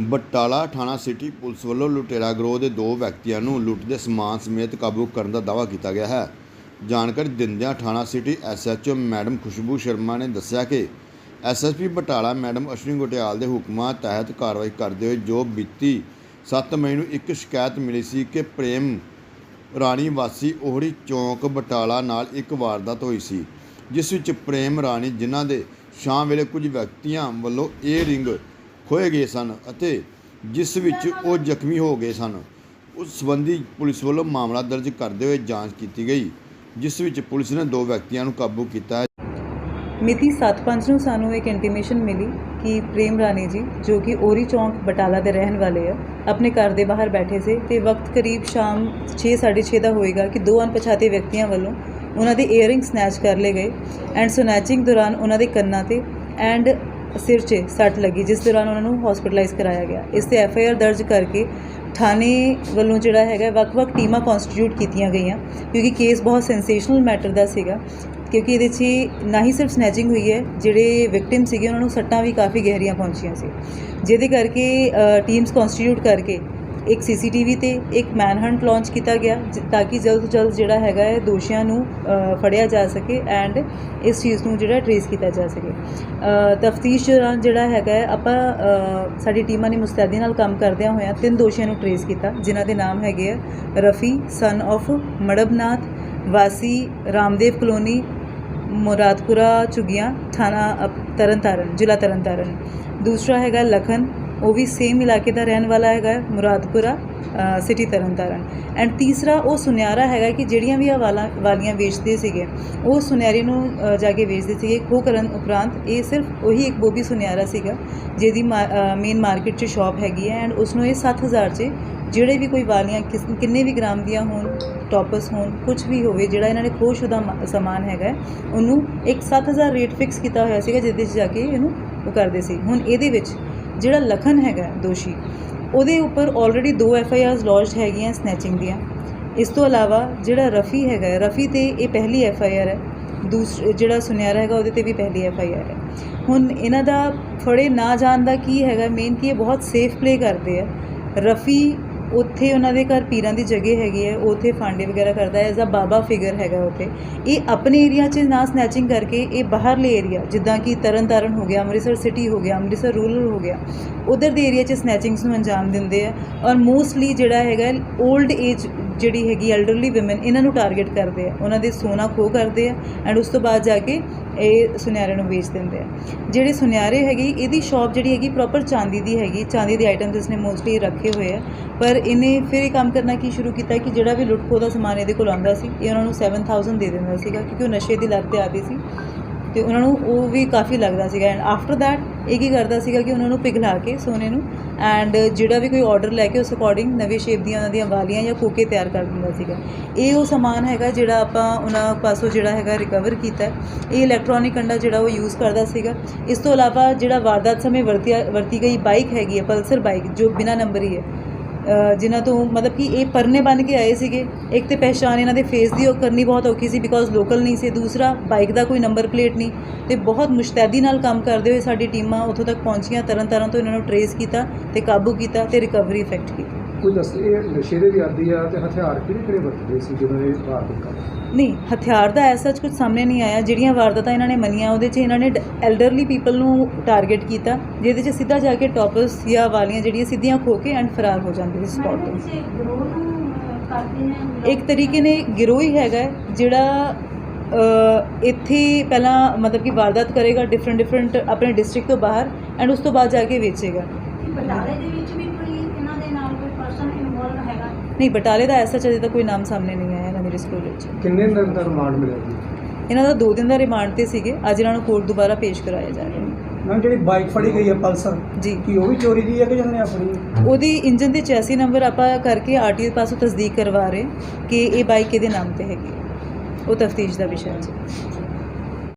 ਬਟਾਲਾ ਥਾਣਾ city police ਵੱਲੋਂ ਲੁਟੇਰਾ ਗਰੋਹ ਦੇ ਦੋ ਵਿਅਕਤੀਆਂ ਨੂੰ ਲੁੱਟ ਦੇ ਸਮਾਨ ਸਮੇਤ ਕਾਬੂ ਕਰਨ ਦਾ ਦਾਅਵਾ ਕੀਤਾ ਗਿਆ ਹੈ। ਜਾਣਕਾਰੀ ਦਿੰਦਿਆਂ ਥਾਣਾ ਸਿਟੀ ਐਸਐਚਓ ਮੈਡਮ ਖੁਸ਼ਬੂ ਸ਼ਰਮਾ ਨੇ ਦੱਸਿਆ ਕਿ ਐਸਐਸਪੀ ਬਟਾਲਾ ਮੈਡਮ ਅਸ਼ਵਨੀ ਗੁਟਿਆਲ ਦੇ ਹੁਕਮਾਂ ਤਹਿਤ ਕਾਰਵਾਈ ਕਰਦੇ ਹੋਏ ਜੋ ਬੀਤੀ 7 ਮਈ ਨੂੰ ਇੱਕ ਸ਼ਿਕਾਇਤ ਮਿਲੀ ਸੀ ਕਿ ਪ੍ਰੇਮ ਰਾਣੀ ਵਾਸੀ ਉਹੜੀ ਚੌਂਕ ਬਟਾਲਾ ਨਾਲ ਇੱਕ ਵਾਰਦਾਤ ਹੋਈ ਸੀ, ਜਿਸ ਵਿੱਚ ਪ੍ਰੇਮ ਰਾਣੀ ਜਿਨ੍ਹਾਂ ਦੇ ਸ਼ਾਮ ਵੇਲੇ ਕੁਝ ਵਿਅਕਤੀਆਂ ਵੱਲੋਂ ਇਹ ਰਿੰਗ ਖੋਏ ਗਏ ਸਨ ਅਤੇ ਜਿਸ ਵਿੱਚ ਉਹ ਜ਼ਖਮੀ ਹੋ ਗਏ ਸਨ। ਉਸ ਸੰਬੰਧੀ ਪੁਲਿਸ ਵੱਲੋਂ ਮਾਮਲਾ ਦਰਜ ਕਰਦੇ ਹੋਏ ਜਾਂਚ ਕੀਤੀ ਗਈ, ਜਿਸ ਵਿੱਚ ਪੁਲਿਸ ਨੇ ਦੋ ਵਿਅਕਤੀਆਂ ਨੂੰ ਕਾਬੂ ਕੀਤਾ ਹੈ। ਮਿਤੀ 7/5 ਨੂੰ ਸਾਨੂੰ ਇੱਕ ਇੰਟੀਮੇਸ਼ਨ ਮਿਲੀ ਕਿ ਪ੍ਰੇਮ ਰਾਣੀ ਜੀ, ਜੋ ਕਿ ਓਰੀ ਚੌਂਕ ਬਟਾਲਾ ਦੇ ਰਹਿਣ ਵਾਲੇ ਆ, ਆਪਣੇ ਘਰ ਦੇ ਬਾਹਰ ਬੈਠੇ ਸੀ ਤੇ ਵਕਤ ਕਰੀਬ ਸ਼ਾਮ 6:30 ਦਾ ਹੋਏਗਾ ਕਿ ਦੋ ਅਣਪਛਾਤੇ ਵਿਅਕਤੀਆਂ ਵੱਲੋਂ ਉਹਨਾਂ ਦੇ ਈਅਰਿੰਗ ਸਨੈਚ ਕਰ ਲਏ ਗਏ। ਐਂਡ ਸਨੈਚਿੰਗ ਦੌਰਾਨ ਉਹਨਾਂ ਦੇ ਕੰਨਾਂ ਤੇ ਐਂਡ ਸਿਰ 'ਚ ਸੱਟ ਲੱਗੀ, ਜਿਸ ਦੌਰਾਨ ਉਹਨਾਂ ਨੂੰ ਹਸਪੀਟਲਾਈਜ਼ ਕਰਾਇਆ ਗਿਆ। ਇਸ ਤੇ ਐਫ ਆਈ ਆਰ ਦਰਜ ਕਰਕੇ ਥਾਣੇ ਵੱਲੋਂ ਜਿਹੜਾ ਹੈਗਾ, ਵੱਖ-ਵੱਖ ਟੀਮਾਂ ਕਨਸਟੀਟਿਊਟ ਕੀਤੀਆਂ ਗਈਆਂ, ਕਿਉਂਕਿ ਕੇਸ ਬਹੁਤ ਸੈਂਸੇਸ਼ਨਲ ਮੈਟਰ ਦਾ ਸੀਗਾ, ਕਿਉਂਕਿ ਇਹਦੇ 'ਚ ਨਾ ਹੀ ਸਿਰਫ ਸਨੈਚਿੰਗ ਹੋਈ ਹੈ, ਜਿਹੜੇ ਵਿਕਟਿਮ ਸੀਗੇ, ਉਹਨਾਂ ਨੂੰ ਸੱਟਾਂ ਵੀ ਕਾਫੀ ਗਹਿਰੀਆਂ ਪਹੁੰਚੀਆਂ ਸੀ। ਜਿਹਦੇ ਕਰਕੇ ਟੀਮਸ ਕਨਸਟੀਟਿਊਟ ਕਰਕੇ ਇੱਕ ਸੀਸੀਟੀਵੀ ਤੇ ਇੱਕ ਮੈਨਹੰਟ ਲਾਂਚ ਕੀਤਾ ਗਿਆ, ਜ- ਤਾਂ ਕਿ ਜਲਦ ਤੋਂ ਜਲਦ ਜਿਹੜਾ ਹੈਗਾ ਹੈ ਦੋਸ਼ੀਆਂ ਨੂੰ ਫੜਿਆ ਜਾ ਸਕੇ ਐਂਡ ਇਸ ਚੀਜ਼ ਨੂੰ ਜਿਹੜਾ ਟਰੇਸ ਕੀਤਾ ਜਾ ਸਕੇ। ਤਫਤੀਸ਼ ਦੌਰਾਨ ਜਿਹੜਾ ਹੈਗਾ ਹੈ, ਆਪਾਂ ਸਾਡੀ ਟੀਮਾਂ ਨੇ ਮੁਸਤੈਦੀ ਨਾਲ ਕੰਮ ਕਰਦਿਆਂ ਹੋਇਆਂ ਤਿੰਨ ਦੋਸ਼ੀਆਂ ਨੂੰ ਟਰੇਸ ਕੀਤਾ, ਜਿਨ੍ਹਾਂ ਦੇ ਨਾਮ ਹੈਗੇ ਆ ਰਫੀ ਸਨ of ਮੜਬਨਾਥ, ਵਾਸੀ, ਰਾਮਦੇਵ ਕਲੋਨੀ, ਮੁਰਾਦਪੁਰਾ, ਝੁਗੀਆਂ, ਥਾਣਾ ਅਪ- ਤਰਨਤਾਰਨ, ਜ਼ਿਲ੍ਹਾ ਤਰਨਤਾਰਨ। ਦੂਸਰਾ ਹੈਗਾ ਲਖਨ ਉਹ ਵੀ ਸੇਮ ਇਲਾਕੇ ਦਾ ਰਹਿਣ ਵਾਲਾ ਹੈਗਾ ਮੁਰਾਦਪੁਰਾ ਸਿਟੀ ਤਰਨਤਾਰਨ। ਐਂਡ ਤੀਸਰਾ ਉਹ ਸੁਨਿਆਰਾ ਹੈਗਾ ਕਿ ਜਿਹੜੀਆਂ ਵੀ ਆ ਵਾਲਾਂ ਵਾਲੀਆਂ ਵੇਚਦੇ ਸੀਗੇ, ਉਹ ਸੁਨਿਆਰੇ ਨੂੰ ਜਾ ਕੇ ਵੇਚਦੇ ਸੀਗੇ। ਖੋਹ ਕਰਨ ਉਪਰੰਤ ਇਹ ਸਿਰਫ ਉਹੀ ਇੱਕ ਬੋਬੀ ਸੁਨਿਆਰਾ ਸੀਗਾ, ਜਿਹਦੀ ਮੇਨ ਮਾਰਕੀਟ 'ਚ ਸ਼ਾਪ ਹੈਗੀ ਹੈ। ਐਂਡ ਉਸ ਨੂੰ ਇਹ 7000 'ਚ ਜਿਹੜੇ ਵੀ ਕੋਈ ਵਾਲੀਆਂ ਕਿਸ- ਕਿੰਨੇ ਵੀ ਗ੍ਰਾਮ ਦੀਆਂ ਹੋਣ ਟੌਪਸ ਹੋਣ ਕੁਝ ਵੀ ਹੋਵੇ, ਜਿਹੜਾ ਇਹਨਾਂ ਨੇ ਖੋਸ਼ੁਦਾ ਮ- ਸਮਾਨ ਹੈਗਾ ਉਹਨੂੰ ਇੱਕ 7000 ਰੇਟ ਫਿਕਸ ਕੀਤਾ ਹੋਇਆ ਸੀਗਾ, ਜਿਹਦੇ 'ਚ ਜਾ ਕੇ ਇਹਨੂੰ ਉਹ ਕਰਦੇ ਸੀ। ਹੁਣ ਇਹਦੇ ਵਿੱਚ ਜਿਹੜਾ ਲਖਨ ਹੈਗਾ ਦੋਸ਼ੀ, ਉਹਦੇ ਉੱਪਰ ਆਲਰੇਡੀ ਦੋ ਐਫ ਆਈ ਆਰਸ ਲੌਜਡ ਹੈਗੀਆਂ ਸਨੈਚਿੰਗ ਦੀਆਂ। ਇਸ ਤੋਂ ਇਲਾਵਾ ਜਿਹੜਾ ਰਫੀ ਹੈਗਾ, ਰਫੀ ਤੇ ਇਹ ਪਹਿਲੀ ਐਫ ਆਈ ਆਰ ਹੈ। ਦੂਸਰਾ ਜਿਹੜਾ ਸੁਨਿਆਰਾ ਹੈਗਾ, ਉਹਦੇ ਤੇ ਵੀ ਪਹਿਲੀ ਐਫ ਆਈ ਆਰ ਹੈ। ਹੁਣ ਇਹਨਾਂ ਦਾ ਫੜੇ ਨਾ ਜਾਣ ਦਾ ਕੀ ਹੈਗਾ ਮੇਨ ਕੀ ਇਹ ਬਹੁਤ ਸੇਫ ਪਲੇ ਕਰਦੇ ਆ। ਰਫੀ ਉੱਥੇ ਉਹਨਾਂ ਦੇ ਘਰ ਪੀਰਾਂ ਦੀ ਜਗ੍ਹਾ ਹੈਗੀ ਹੈ ਉਹ ਉੱਥੇ ਫਾਂਡੇ ਵਗੈਰਾ ਕਰਦਾ ਹੈ ਐਜ਼ ਅ ਬਾਬਾ ਫਿਗਰ ਹੈਗਾ ਉੱਥੇ। ਇਹ ਆਪਣੇ ਏਰੀਆ 'ਚ ਨਾ ਸਨੈਚਿੰਗ ਕਰਕੇ ਇਹ ਬਾਹਰਲੇ ਏਰੀਆ ਜਿੱਦਾਂ ਕਿ ਤਰਨਤਾਰਨ ਹੋ ਗਿਆ, ਅੰਮ੍ਰਿਤਸਰ ਸਿਟੀ ਹੋ ਗਿਆ, ਅੰਮ੍ਰਿਤਸਰ ਰੂਰਲ ਹੋ ਗਿਆ, ਉਧਰ ਦੇ ਏਰੀਆ 'ਚ ਸਨੈਚਿੰਗਸ ਨੂੰ ਅੰਜਾਮ ਦਿੰਦੇ ਆ। ਔਰ ਮੋਸਟਲੀ ਜਿਹੜਾ ਹੈਗਾ 올ਡ ਏਜ ਜਿਹੜੀ ਹੈਗੀ ਐਲਡਰਲੀ ਔਮਨ ਇਹਨਾਂ ਨੂੰ ਟਾਰਗੇਟ ਕਰਦੇ ਆ। ਉਹਨਾਂ ਦੇ ਸੋਨਾ ਖੋਹ ਕਰਦੇ ਆ ਐਂਡ ਉਸ ਤੋਂ ਬਾਅਦ ਜਾ ਕੇ ਇਹ ਸੁਨਿਆਰੇ ਨੂੰ ਵੇਚ ਦਿੰਦੇ ਆ। ਜਿਹੜੇ ਸੁਨਿਆਰੇ ਹੈਗੀ, ਇਹਦੀ ਸ਼ਾਪ ਜਿਹੜੀ ਹੈਗੀ ਪ੍ਰੋਪਰ ਚਾਂਦੀ ਦੀ ਹੈਗੀ, ਚਾਂਦੀ ਦੇ ਆਈਟਮਸ ਇਸਨੇ ਮੋਸਟਲੀ ਰੱਖੇ ਹੋਏ ਆ। ਪਰ ਇਹਨੇ ਫਿਰ ਇਹ ਕੰਮ ਕਰਨਾ ਕੀ ਸ਼ੁਰੂ ਕੀਤਾ ਕਿ ਜਿਹੜਾ ਵੀ ਲੁੱਟ ਖੋਹ ਦਾ ਸਮਾਨ ਇਹਦੇ ਕੋਲ ਆਉਂਦਾ ਸੀ, ਇਹ ਉਹਨਾਂ ਨੂੰ 7000 ਦੇ ਦਿੰਦਾ ਸੀਗਾ ਕਿਉਂਕਿ ਉਹ ਨਸ਼ੇ ਦੀ ਲੱਤ ਤੇ ਆਦੀ ਸੀ। ਤੇ ਉਹਨਾਂ ਨੂੰ ਉਹ ਵੀ ਕਾਫੀ ਲੱਗਦਾ ਸੀਗਾ। ਐਂਡ ਆਫਟਰ ਥੈਟ ਇਹ ਕੀ ਕਰਦਾ ਸੀਗਾ ਕਿ ਉਹਨਾਂ ਨੂੰ ਪਿਘਲਾ ਕੇ ਸੋਨੇ ਨੂੰ ਐਂਡ ਜਿਹੜਾ ਵੀ ਕੋਈ ਆਰਡਰ ਲੈ ਕੇ ਉਸ ਅਕੋਰਡਿੰਗ ਨਵੇਂ ਸ਼ੇਪ ਦੀਆਂ ਉਹਨਾਂ ਦੀਆਂ ਵਾਲੀਆਂ ਜਾਂ ਕੋਕੇ ਤਿਆਰ ਕਰ ਦਿੰਦਾ ਸੀਗਾ। ਇਹ ਉਹ ਸਮਾਨ ਹੈਗਾ ਜਿਹੜਾ ਆਪਾਂ ਉਹਨਾਂ ਪਾਸੋਂ ਜਿਹੜਾ ਹੈਗਾ ਰਿਕਵਰ ਕੀਤਾ। ਇਹ ਇਲੈਕਟ੍ਰੋਨਿਕ ਕੰਡਾ ਜਿਹੜਾ ਉਹ ਯੂਜ਼ ਕਰਦਾ ਸੀਗਾ। ਇਸ ਤੋਂ ਇਲਾਵਾ ਜਿਹੜਾ ਵਾਰਦਾਤ ਸਮੇਂ ਵਰਤੀ ਵਰਤੀ ਗਈ ਬਾਈਕ ਹੈਗੀ ਹੈ, ਪਲਸਰ ਬਾਈਕ ਜੋ ਬਿਨਾ ਨੰਬਰ ਹੀ ਹੈ। ਜਿਨ੍ਹਾਂ ਤੋਂ ਮਤਲਬ ਕਿ ਇਹ ਪਰਨੇ ਬਣ ਕੇ ਆਏ ਸੀਗੇ। ਇੱਕ ਤੇ ਪਹਿਚਾਣ ਇਹਨਾਂ ਦੇ ਫੇਸ ਦੀ ਉਹ ਕਰਨੀ ਬਹੁਤ ਔਖੀ ਸੀ ਬਿਕੋਜ਼ ਲੋਕਲ ਨਹੀਂ ਸੀ। ਦੂਸਰਾ ਬਾਈਕ ਦਾ ਕੋਈ ਨੰਬਰ ਪਲੇਟ ਨਹੀਂ। ਤੇ ਬਹੁਤ ਮੁਸ਼ਤੈਦੀ ਨਾਲ ਕੰਮ ਕਰਦੇ ਹੋਏ ਸਾਡੀ ਟੀਮਾਂ ਉੱਥੋਂ ਤੱਕ ਪਹੁੰਚੀਆਂ ਤਰਨ ਤਾਰਨ ਤੋਂ ਇਹਨਾਂ ਨੂੰ ਟਰੇਸ ਕੀਤਾ ਤੇ ਕਾਬੂ ਕੀਤਾ ਤੇ ਰਿਕਵਰੀ ਇਫੈਕਟ ਕੀਤੀ। ਕੋਈ ਦੱਸ ਇਹ ਨਸ਼ੇ ਦੇ ਵੀ ਆਦੀ ਆ ਤੇ ਹਥਿਆਰ ਕਿਹੜੇ ਕਿਹੜੇ ਵਰਤਦੇ ਸੀ ਜਦੋਂ ਇਹ ਵਾਰਦਾਤ ਕਰਦੇ ਨਹੀਂ ਹਥਿਆਰ ਦਾ ਐਸਾ ਕੁਝ ਸਾਹਮਣੇ ਨਹੀਂ ਆਇਆ। ਜਿਹੜੀਆਂ ਵਾਰਦਾਤਾਂ ਇਹਨਾਂ ਨੇ ਮੰਨੀਆਂ ਉਹਦੇ 'ਚ ਇਹਨਾਂ ਨੇ ਐਲਡਰਲੀ ਪੀਪਲ ਨੂੰ ਟਾਰਗੇਟ ਕੀਤਾ ਜਿਹਦੇ 'ਚ ਸਿੱਧਾ ਜਾ ਕੇ ਟੌਪਸ ਜਾਂ ਵਾਲੀਆਂ ਜਿਹੜੀਆਂ ਸਿੱਧੀਆਂ ਖੋ ਕੇ ਐਂਡ ਫਰਾਰ ਹੋ ਜਾਂਦੇ ਸੀ ਸਪੌਟ ਤੋਂ ਇੱਕ ਤਰੀਕੇ ਨੇ ਗਿਰੋਹ ਹੀ ਹੈਗਾ ਜਿਹੜਾ ਇੱਥੇ ਪਹਿਲਾਂ ਮਤਲਬ ਕਿ ਵਾਰਦਾਤ ਕਰੇਗਾ ਡਿਫਰੈਂਟ ਡਿਫਰੈਂਟ ਆਪਣੇ ਡਿਸਟ੍ਰਿਕਟ ਤੋਂ ਬਾਹਰ ਐਂਡ ਉਸ ਤੋਂ ਬਾਅਦ ਜਾ ਕੇ ਵੇਚੇਗਾ। ਬਟਾਲੇ ਦੇ ਵਿੱਚ ਵੀ ਕੋਈ ਇਹਨਾਂ ਦੇ ਨਾਲ ਕੋਈ ਪਰਸਨ ਇਨਵੋਲਵ ਹੈਗਾ? ਨਹੀਂ ਬਟਾਲੇ ਦਾ ਐਸਾ ਤੱਕ ਕੋਈ ਨਾਮ ਸਾਹਮਣੇ ਨਹੀਂ ਆਇਆ ਇਹਨਾਂ ਦੀ ਰਿਸਕੋਲ ਵਿੱਚ। ਕਿੰਨੇ ਦਿਨ ਦਾ ਰਿਮਾਂਡ ਮਿਲਿਆ ਜੀ? ਇਹਨਾਂ ਦਾ 2 ਦਿਨ ਦਾ ਰਿਮਾਂਡ ਤੇ ਸੀਗੇ ਅੱਜ ਇਹਨਾਂ ਨੂੰ ਕੋਰਟ ਦੁਬਾਰਾ ਪੇਸ਼ ਕਰਾਇਆ ਜਾ ਰਿਹਾ ਮੈਮ ਜਿਹੜੀ ਬਾਈਕ ਫੜੀ ਗਈ ਹੈ ਪਲਸਰ ਜੀ। ਕੀ ਉਹ ਵੀ ਚੋਰੀ ਦੀ ਹੈ ਕਿ ਜਿਹਨੇ ਆਪਣੀ? ਉਹਦੀ ਇੰਜਨ ਦੇ ਚੈਸੀ ਨੰਬਰ ਆਪਾਂ ਕਰਕੇ ਆਰਟੀਓ ਪਾਸੋਂ ਤਸਦੀਕ ਕਰਵਾ ਰਹੇ ਕਿ ਇਹ ਬਾਈਕ ਕਿਹਦੇ ਨਾਮ ਤੇ ਹੈਗੀ। ਉਹ ਤਫਤੀਸ਼ ਦਾ ਵਿਸ਼ਾ ਹੈ ਜੀ।